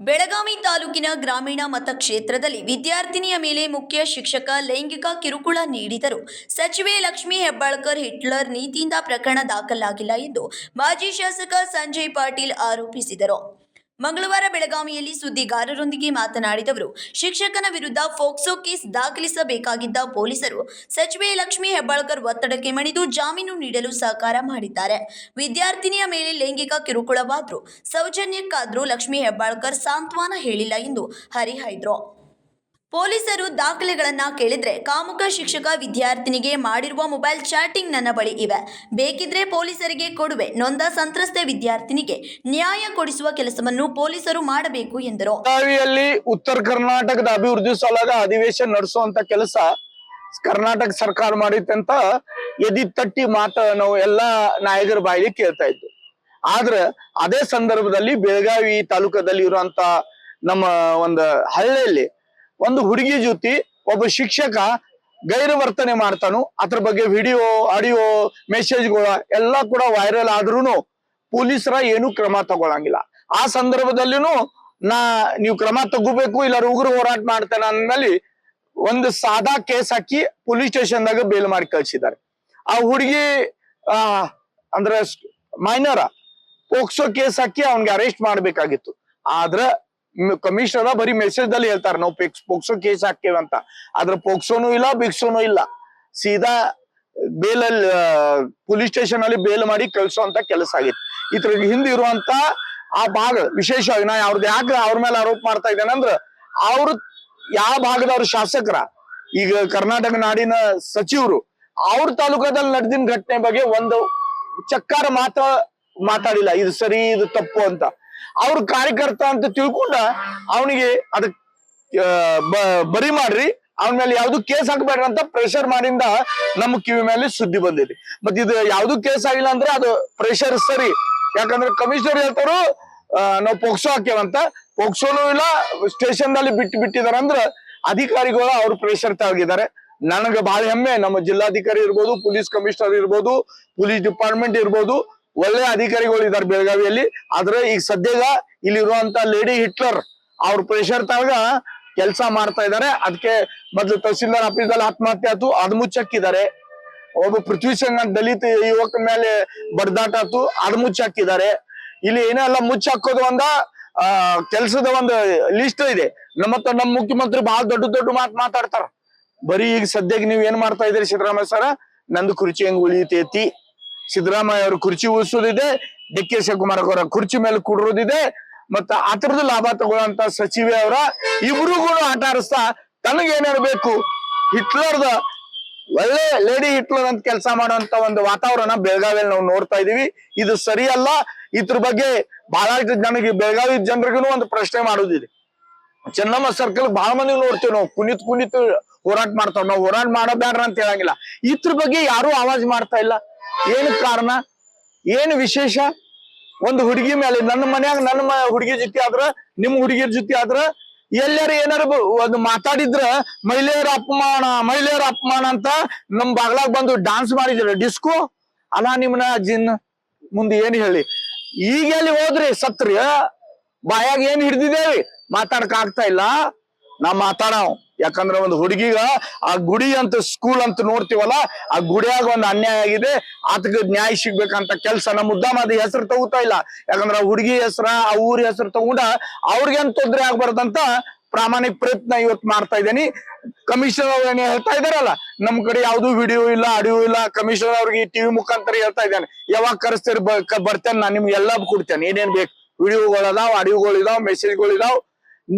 ಬೆಳಗಾವಿ ತಾಲೂಕಿನ ಗ್ರಾಮೀಣ ಮತಕ್ಷೇತ್ರದಲ್ಲಿ ವಿದ್ಯಾರ್ಥಿನಿಯ ಮೇಲೆ ಮುಖ್ಯ ಶಿಕ್ಷಕ ಲೈಂಗಿಕ ಕಿರುಕುಳ ನೀಡಿದರು. ಸಚಿವೆ ಲಕ್ಷ್ಮೀ ಹೆಬ್ಬಾಳ್ಕರ್ ಹಿಟ್ಲರ್ ನೀತಿಯಿಂದ ಪ್ರಕರಣ ದಾಖಲಾಗಿಲ್ಲ ಎಂದು ಮಾಜಿ ಶಾಸಕ ಸಂಜಯ್ ಪಾಟೀಲ್ ಆರೋಪಿಸಿದರು. ಮಂಗಳವಾರ ಬೆಳಗಾವಿಯಲ್ಲಿ ಸುದ್ದಿಗಾರರೊಂದಿಗೆ ಮಾತನಾಡಿದವರು ಶಿಕ್ಷಕನ ವಿರುದ್ಧ ಫೋಕ್ಸೋ ಕೇಸ್ ದಾಖಲಿಸಬೇಕಾಗಿದ್ದ ಪೊಲೀಸರು ಸಚಿವೆ ಲಕ್ಷ್ಮಿ ಹೆಬ್ಬಾಳ್ಕರ್ ಒತ್ತಡಕ್ಕೆ ಮಣಿದು ಜಾಮೀನು ನೀಡಲು ಸಹಕಾರ ಮಾಡಿದ್ದಾರೆ. ವಿದ್ಯಾರ್ಥಿನಿಯ ಮೇಲೆ ಲೈಂಗಿಕ ಕಿರುಕುಳವಾದ್ರು, ಸೌಜನ್ಯಕ್ಕಾದ್ರೂ ಲಕ್ಷ್ಮೀ ಹೆಬ್ಬಾಳ್ಕರ್ ಸಾಂತ್ವನ ಹೇಳಿಲ್ಲ ಎಂದು ಹರಿಹಾಯ್ದ್ರು ಪೊಲೀಸರು ದಾಖಲೆಗಳನ್ನ ಕೇಳಿದ್ರೆ ಕಾಮುಕ ಶಿಕ್ಷಕ ವಿದ್ಯಾರ್ಥಿನಿಗೆ ಮಾಡಿರುವ ಮೊಬೈಲ್ ಚಾಟಿಂಗ್ ನನ್ನ ಬಳಿ ಇವೆ. ಬೇಕಿದ್ರೆ ಪೊಲೀಸರಿಗೆ ಕೊಡುವೆ. ನೊಂದ ಸಂತ್ರಸ್ತೆ ವಿದ್ಯಾರ್ಥಿನಿಗೆ ನ್ಯಾಯ ಕೊಡಿಸುವ ಕೆಲಸವನ್ನು ಪೊಲೀಸರು ಮಾಡಬೇಕು ಎಂದರು. ಬೆಳಗಾವಿಯಲ್ಲಿ ಉತ್ತರ ಕರ್ನಾಟಕದ ಅಭಿವೃದ್ಧಿ ಸಲುವಾಗಿ ಅಧಿವೇಶನ ನಡೆಸುವಂತ ಕೆಲಸ ಕರ್ನಾಟಕ ಸರ್ಕಾರ ಮಾಡಿತ್ತು ಅಂತ ಎದಿ ತಟ್ಟಿ ಮಾತ ನಾವು ಎಲ್ಲಾ ನಾಯಕರ ಬಾಯಿಲಿ ಕೇಳ್ತಾ ಇದ್ದು ಆದ್ರ ಅದೇ ಸಂದರ್ಭದಲ್ಲಿ ಬೆಳಗಾವಿ ತಾಲೂಕದಲ್ಲಿ ಇರುವಂತ ನಮ್ಮ ಒಂದು ಹಳ್ಳಿಯಲ್ಲಿ ಒಂದು ಹುಡುಗಿ ಜೊತೆ ಒಬ್ಬ ಶಿಕ್ಷಕ ಗೈರು ವರ್ತನೆ ಮಾಡ್ತಾನು. ಅದ್ರ ಬಗ್ಗೆ ವಿಡಿಯೋ ಆಡಿಯೋ ಮೆಸೇಜ್ಗಳು ಎಲ್ಲಾ ಕೂಡ ವೈರಲ್ ಆದ್ರೂನು ಪೊಲೀಸರ ಏನು ಕ್ರಮ ತಗೊಳಂಗಿಲ್ಲ. ಆ ಸಂದರ್ಭದಲ್ಲಿನು ನಾ, ನೀವು ಕ್ರಮ ತಗೋಬೇಕು ಇಲ್ಲ ಉಗ್ರ ಹೋರಾಟ ಮಾಡ್ತೇನೆ ಅಂದಲ್ಲಿ ಒಂದು ಸಾದಾ ಕೇಸ್ ಹಾಕಿ ಪೊಲೀಸ್ ಸ್ಟೇಷನ್ದಾಗ ಬೇಲ್ ಮಾಡಿ ಕಳ್ಸಿದ್ದಾರೆ. ಆ ಹುಡುಗಿ, ಆ, ಅಂದ್ರೆ ಮೈನರ ಪೋಕ್ಸೋ ಕೇಸ್ ಹಾಕಿ ಅವ್ನಿಗೆ ಅರೆಸ್ಟ್ ಮಾಡ್ಬೇಕಾಗಿತ್ತು. ಆದ್ರ ಕಮಿಷನರ್ ಬರೀ ಮೆಸೇಜ್ ದಲ್ಲಿ ಹೇಳ್ತಾರೆ, ನಾವು ಪೋಕ್ಸೋ ಕೇಸ್ ಹಾಕ್ತೇವೆ ಅಂತ. ಆದ್ರ ಪೋಕ್ಸೋನು ಇಲ್ಲ ಬಿಕ್ಸೋನು ಇಲ್ಲ. ಸೀದಾ ಬೇಲಲ್ಲಿ ಪೊಲೀಸ್ ಸ್ಟೇಷನ್ ಅಲ್ಲಿ ಬೇಲ್ ಮಾಡಿ ಕಳ್ಸೋಂತ ಕೆಲಸ ಆಗಿತ್ತು. ಇದ್ರ ಹಿಂದೆ ಇರುವಂತ ಆ ಭಾಗ ವಿಶೇಷವಾಗಿ ನಾ ಅವ್ರದ್ದು ಯಾಕೆ ಅವ್ರ ಮೇಲೆ ಆರೋಪ ಮಾಡ್ತಾ ಇದ್ದೇನೆ ಅಂದ್ರ, ಅವ್ರ ಯಾವ ಭಾಗದವ್ರ ಶಾಸಕರ? ಈಗ ಕರ್ನಾಟಕ ನಾಡಿನ ಸಚಿವರು, ಅವ್ರ ತಾಲೂಕದಲ್ಲಿ ನಡೆದಿನ ಘಟನೆ ಬಗ್ಗೆ ಒಂದು ಚಕ್ಕಾರ ಮಾತ್ರ ಮಾತಾಡಿಲ್ಲ. ಇದು ಸರಿ, ಇದು ತಪ್ಪು ಅಂತ. ಅವ್ರ ಕಾರ್ಯಕರ್ತ ಅಂತ ತಿಳ್ಕೊಂಡ ಅವನಿಗೆ ಅದಕ್ ಬರಿ ಮಾಡ್ರಿ. ಅವನ ಮೇಲೆ ಯಾವ್ದು ಕೇಸ್ ಹಾಕ್ಬೇಡ್ರಿ ಅಂತ ಪ್ರೆಷರ್ ಮಾಡಿಂದ ನಮ್ಮ ಕಿವಿ ಮೇಲೆ ಸುದ್ದಿ ಬಂದಿದೆ. ಮತ್ ಇದು ಯಾವ್ದು ಕೇಸ್ ಆಗಿಲ್ಲ ಅಂದ್ರೆ ಅದು ಪ್ರೆಷರ್ ಸರಿ. ಯಾಕಂದ್ರೆ ಕಮಿಷನರ್ ಹೇಳ್ತಾರು ನಾವು ಪೋಕ್ಸೋ ಹಾಕ್ಯವಂತ ಪೋಕ್ಸೋನು ಇಲ್ಲ ಸ್ಟೇಷನ್ನಲ್ಲಿ ಬಿಟ್ಟು ಬಿಟ್ಟಿದಾರ ಅಂದ್ರ ಅಧಿಕಾರಿಗಳು ಅವ್ರ ಪ್ರೆಷರ್ ತಾಗಿದ್ದಾರೆ ನನಗೆ ಬಹಳ ಹೆಮ್ಮೆ, ನಮ್ಮ ಜಿಲ್ಲಾಧಿಕಾರಿ ಇರ್ಬೋದು, ಪೊಲೀಸ್ ಕಮಿಷನರ್ ಇರ್ಬೋದು, ಪೊಲೀಸ್ ಡಿಪಾರ್ಟ್ಮೆಂಟ್ ಇರ್ಬೋದು ಒಳ್ಳೆ ಅಧಿಕಾರಿಗಳು ಇದಾರೆ ಬೆಳಗಾವಿಯಲ್ಲಿ. ಆದ್ರೆ ಈಗ ಸದ್ಯಗ ಇಲ್ಲಿರುವಂತ ಲೇಡಿ ಹಿಟ್ಲರ್ ಅವ್ರ ಪ್ರೆಷರ್ ತಾಗ ಕೆಲಸ ಮಾಡ್ತಾ ಇದಾರೆ ಅದಕ್ಕೆ ಮೊದ್ಲು ತಹಸೀಲ್ದಾರ್ ಆಫೀಸಲ್ಲಿ ಆತ್ಮಹತ್ಯೆ ಆಯ್ತು. ಅದ್ ಮುಚ್ಚಾಕಿದ್ದಾರೆ. ಒಬ್ಬ ಪೃಥ್ವಿ ಸಂಘ ದಲಿತ ಯುವಕ ಮೇಲೆ ಬಡ್ದಾಟ ಆಯ್ತು. ಅದ್ ಮುಚ್ಚಾಕಿದ್ದಾರೆ. ಇಲ್ಲಿ ಏನೆಲ್ಲ ಮುಚ್ಚಾಕೋದು ಒಂದ, ಆ, ಕೆಲಸದ ಒಂದು ಲಿಸ್ಟ್ ಇದೆ. ನಮ್ಮ ನಮ್ಮ ಮುಖ್ಯಮಂತ್ರಿ ಬಹಳ ದೊಡ್ಡ ದೊಡ್ಡ ಮಾತು ಮಾತಾಡ್ತಾರ. ಬರೀ ಈಗ ಸದ್ಯಕ್ಕೆ ನೀವ್ ಏನ್ ಮಾಡ್ತಾ ಇದ್ದೀರಿ ಸಿದ್ದರಾಮಯ್ಯ ಸರ? ನಂದು ಕುರ್ಚಿ ಹೆಂಗ್ ಉಳಿತೈತಿ? ಸಿದ್ದರಾಮಯ್ಯ ಅವರು ಕುರ್ಚಿ ಉಳಿಸೋದಿದೆ, ಡಿ ಕೆ ಶಿವಕುಮಾರ್ ಅವರ ಕುರ್ಚಿ ಮೇಲೆ ಕುಡ್ರೋದಿದೆ ಮತ್ತ ಆತರದ ಲಾಭ ತಗೊಳ್ಳಂತ ಸಚಿವೆ ಅವರ ಇಬ್ರಿಗೂ ಆಟ ಆಡಿಸ್ತಾ ತನಗೇನೇನು ಬೇಕು ಹಿಟ್ಲರ್ದ ಒಳ್ಳೆ ಲೇಡಿ ಹಿಟ್ಲರ್ ಅಂತ ಕೆಲಸ ಮಾಡುವಂತ ಒಂದು ವಾತಾವರಣ ಬೆಳಗಾವಿಯಲ್ಲಿ ನಾವು ನೋಡ್ತಾ ಇದೀವಿ. ಇದು ಸರಿಯಲ್ಲ. ಇದ್ರ ಬಗ್ಗೆ ಬಹಳಷ್ಟು ನನಗೆ ಬೆಳಗಾವಿ ಜನರಿಗೂ ಒಂದು ಪ್ರಶ್ನೆ ಮಾಡೋದಿದೆ. ಚೆನ್ನಮ್ಮ ಸರ್ಕಲ್ ಬಹಳ ಮಂದಿ ನೋಡ್ತೀವಿ ನಾವು. ಕುಣಿತ್ ಕುಣಿತ ಹೋರಾಟ ಮಾಡ್ತಾವ್. ನಾವು ಹೋರಾಟ ಮಾಡಬೇಡ್ರ ಅಂತ ಹೇಳಂಗಿಲ್ಲ. ಇದ್ರ ಬಗ್ಗೆ ಯಾರು ಆವಾಜ್ ಮಾಡ್ತಾ ಇಲ್ಲ. ಏನು ಕಾರಣ? ಏನು ವಿಶೇಷ? ಒಂದು ಹುಡುಗಿ ಮೇಲೆ, ನನ್ನ ಮನ್ಯಾಗ ನನ್ನ ಹುಡುಗಿ ಜೊತೆ ಆದ್ರ ನಿಮ್ ಹುಡುಗಿಯರ್ ಜೊತೆ ಆದ್ರ, ಎಲ್ಲಾರ ಏನಾರ ಒಂದು ಮಾತಾಡಿದ್ರ, ಮಹಿಳೆಯರ ಅಪಮಾನ ಮಹಿಳೆಯರ ಅಪಮಾನ ಅಂತ ನಮ್ ಬಾಗ್ಲಾಗ್ ಬಂದು ಡಾನ್ಸ್ ಮಾಡಿದ್ರ. ಡಿಸ್ಕೋ ಅಲ್ಲ ನಿಮ್ನ ಜಿನ್, ಮುಂದೆ ಏನ್ ಹೇಳಿ? ಈಗ ಎಲ್ಲಿ ಹೋದ್ರಿ ಸತ್ರಿ? ಬಾಯಾಗ ಏನ್ ಹಿಡ್ದಿದೇವಿ ಮಾತಾಡಕ್ ಆಗ್ತಾ ಇಲ್ಲ. ನಾ ಮಾತಾಡವ್. ಯಾಕಂದ್ರ ಒಂದು ಹುಡುಗಿಗ ಆ ಗುಡಿ ಅಂತ ಸ್ಕೂಲ್ ಅಂತ ನೋಡ್ತೀವಲ್ಲ, ಆ ಗುಡಿಯಾಗ ಒಂದು ಅನ್ಯಾಯ ಆಗಿದೆ, ಆತಗ ನ್ಯಾಯ ಸಿಗ್ಬೇಕಂತ ಕೆಲಸ. ನಮ್ಮ ಉದ್ದಮ ಅದ ಹೆಸರು ತಗೋತಾ ಇಲ್ಲ. ಯಾಕಂದ್ರ ಹುಡುಗಿ ಹೆಸರ, ಆ ಊರ ಹೆಸರು ತಗೊಂಡ ಅವ್ರಿಗೇನ್ ತೊಂದರೆ ಆಗ್ಬಾರ್ದಂತ ಪ್ರಾಮಾಣಿಕ ಪ್ರಯತ್ನ ಇವತ್ತು ಮಾಡ್ತಾ ಇದ್ದೀನಿ. ಕಮಿಷನ್ ಅವ್ರು ಏನ್ ಹೇಳ್ತಾ ಇದಾರಲ್ಲ ನಮ್ ಕಡೆ ಯಾವ್ದು ವಿಡಿಯೋ ಇಲ್ಲ ಆಡಿಯೋ ಇಲ್ಲ. ಕಮಿಷನ್ ಅವ್ರಿಗೆ ಟಿವಿ ಮುಖಾಂತರ ಹೇಳ್ತಾ ಇದ್ದಾನೆ. ಯಾವಾಗ ಕರೆಸ್ತೀರಿ ಬರ್ತೇನೆ ನಾನು ನಿಮ್ಗೆ ಎಲ್ಲ ಕೊಡ್ತೇನೆ. ಏನೇನ್ ಬೇಕು? ವಿಡಿಯೋಗಳು ಅದಾವ ಆಡಿಯೋಗಳು ಇದಾವ ಮೆಸೇಜ್ಗಳು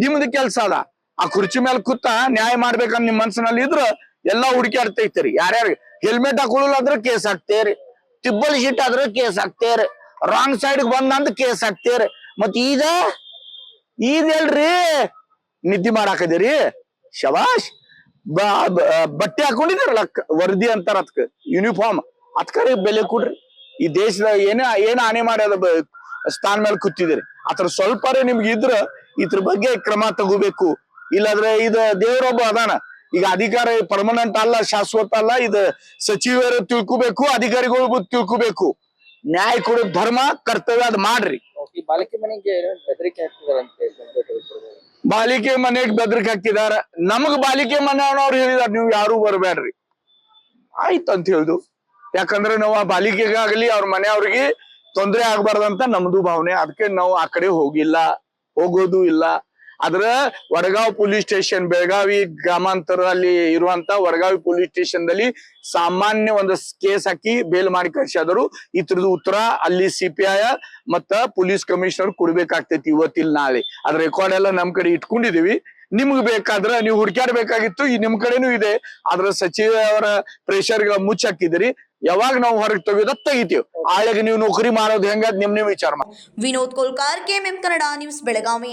ನಿಮ್ದು ಕೆಲ್ಸ ಅದ ಆ ಕುರ್ಚಿ ಮೇಲೆ ಕೂತ ನ್ಯಾಯ ಮಾಡ್ಬೇಕಂತ ನಿಮ್ ಮನ್ಸಿನಲ್ಲಿ ಇದ್ರ ಎಲ್ಲಾ ಹುಡುಕಾಡ್ತೈತಿರಿ ಯಾರ್ಯಾರು ಹೆಲ್ಮೆಟ್ ಹಾಕೊಳ್ಳಲ್ಲ ಅಂದ್ರೆ ಕೇಸ್ ಹಾಕ್ತೇರಿ. ತಿಬ್ಬಲ್ ಶೀಟ್ ಆದ್ರೆ ಕೇಸ್ ಹಾಕ್ತೇರಿ. ರಾಂಗ್ ಸೈಡ್ ಬಂದಂತ ಕೇಸ್ ಹಾಕ್ತೇರಿ. ಮತ್ ಈಗ ಇದೆಲ್ರಿ ನಿದ್ದೆ ಮಾಡಾಕದಿರಿ. ಶವಾಶ್ ಬಟ್ಟೆ ಹಾಕೊಂಡಿದಾರಲ್ಲ ವರದಿ ಅಂತಾರ ಅದಕ್ಕೆ ಯೂನಿಫಾರ್ಮ್ ಅದಕ್ಕೆ ಬೆಲೆ ಕೊಡ್ರಿ. ಈ ದೇಶದ ಏನ, ಏನ್ ಹಾನಿ ಮಾಡ್ಯದ ಸ್ಥಾನ ಮೇಲೆ ಕೂತಿದಿರಿ. ಆತರ ಸ್ವಲ್ಪ ನಿಮ್ಗೆ ಇದ್ರ ಇದ್ರ ಬಗ್ಗೆ ಕ್ರಮ ತಗೋಬೇಕು. ಇಲ್ಲಾಂದ್ರೆ ಇದು ದೇವರೊಬ್ಬ ಅದಾನ. ಈಗ ಅಧಿಕಾರ ಪರ್ಮನೆಂಟ್ ಅಲ್ಲ ಶಾಶ್ವತ ಅಲ್ಲ ಇದು ಸಚಿವರು ತಿಳ್ಕೊಬೇಕು ಅಧಿಕಾರಿಗಳು ತಿಳ್ಕೊಬೇಕು. ನ್ಯಾಯ ಕೊಡೋ ಧರ್ಮ ಕರ್ತವ್ಯ ಅದ್ ಮಾಡ್ರಿ. ಬಾಲಿಕೆ ಮನೆಗೆ ಬೆದರಿಕೆ ಬಾಲಿಕೆ ಮನೆಗೆ ಬೆದರಿಕೆ ಹಾಕಿದಾರ ನಮಗ್ ಬಾಲಿಕೆ ಮನೆಯವ್ರು ಹೇಳಿದಾರ ನೀವು ಯಾರು ಬರ್ಬೇಡ್ರಿ ಆಯ್ತು ಅಂತ ಹೇಳುದು. ಯಾಕಂದ್ರೆ ನಾವು ಆ ಬಾಲಿಕೆಗಾಗ್ಲಿ ಅವ್ರ ಮನೆಯವ್ರಿಗೆ ತೊಂದ್ರೆ ಆಗ್ಬಾರ್ದಂತ ನಮ್ದು ಭಾವನೆ. ಅದಕ್ಕೆ ನಾವು ಆ ಕಡೆ ಹೋಗಿಲ್ಲ. ಹೋಗೋದು ಇಲ್ಲ. ಆದ್ರ ವಡಗಾವ್ ಪೊಲೀಸ್ ಸ್ಟೇಷನ್, ಬೆಳಗಾವಿ ಗ್ರಾಮಾಂತರ ಅಲ್ಲಿ ಇರುವಂತ ವಡಗಾವಿ ಪೊಲೀಸ್ ಸ್ಟೇಷನ್ ದಲ್ಲಿ ಸಾಮಾನ್ಯ ಒಂದು ಕೇಸ್ ಹಾಕಿ ಬೇಲ್ ಮಾಡಿ ಕಳ್ಸಿದ್ರು ಇತರದ ಉತ್ತರ ಅಲ್ಲಿ ಸಿಪಿಐ ಮತ್ತ ಪೊಲೀಸ್ ಕಮಿಷನರ್ ಕೊಡ್ಬೇಕಾಗ್ತೈತಿ ಇವತ್ತಿಲ್ ನಾಳೆ. ಅದ್ರ ರೆಕಾರ್ಡ್ ಎಲ್ಲ ನಮ್ ಕಡೆ ಇಟ್ಕೊಂಡಿದೀವಿ. ನಿಮ್ಗೆ ಬೇಕಾದ್ರೆ ನೀವು ಹುಡ್ಕ್ಯಾಡ್ಬೇಕಾಗಿತ್ತು, ಈ ನಿಮ್ ಕಡೆನೂ ಇದೆ. ಆದ್ರ ಸಚಿವ ಅವರ ಪ್ರೆಷರ್ ಮುಚ್ಚಾಕಿದಿರಿ ಯಾವಾಗ ನಾವು ಹೊರಗೆ ತೆಗೆಯೋದ ತೆಗಿತೀವಿ. ಆಳಿಗೆ ನೀವು ನೌಕರಿ ಮಾಡೋದು ಹೆಂಗ ನಿಮ್ ನಿಮ್ ವಿಚಾರ ಮಾಡಿ. Vinod Kolkar KMM Kannada news Belagavi.